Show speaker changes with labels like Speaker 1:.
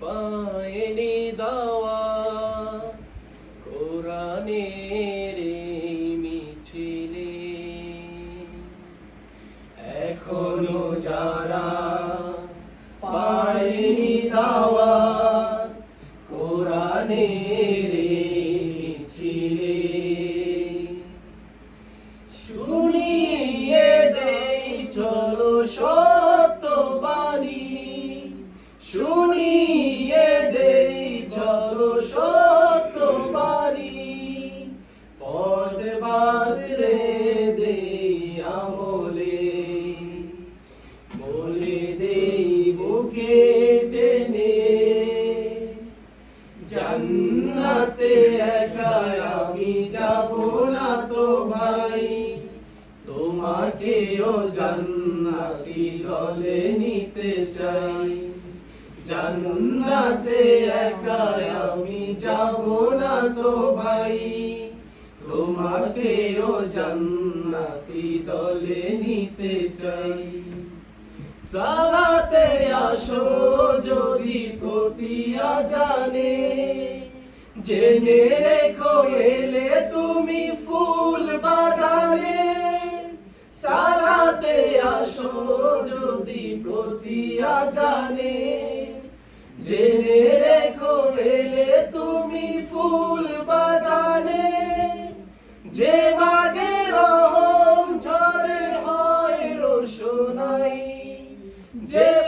Speaker 1: পায়নি দাওয়া কোরআনের মিছিলে। এখনও যারা পায়নি দাওয়া এই মিছিলে। শুনিয়ে দেই চলো সত্য সত্য বাণী পদ বাদলে দেই আমলে। বলে দেই বুকে টেনে। জান্নাতে একা আমি যাব না তো ভাই। তোমাকেও জান্নাতি দলে নিতে চাই। জান্নাতে একা যাব না তো ভাই। তোমাকেও জান্নাতি দলে নিতে চাই। সালাতে আসো যদি প্রতিয়া জানে। জেনে রেখো এলে তুমি ফুল বাগানে। সালাতে আসো যদি প্রতিয়া জানে। জেনে जय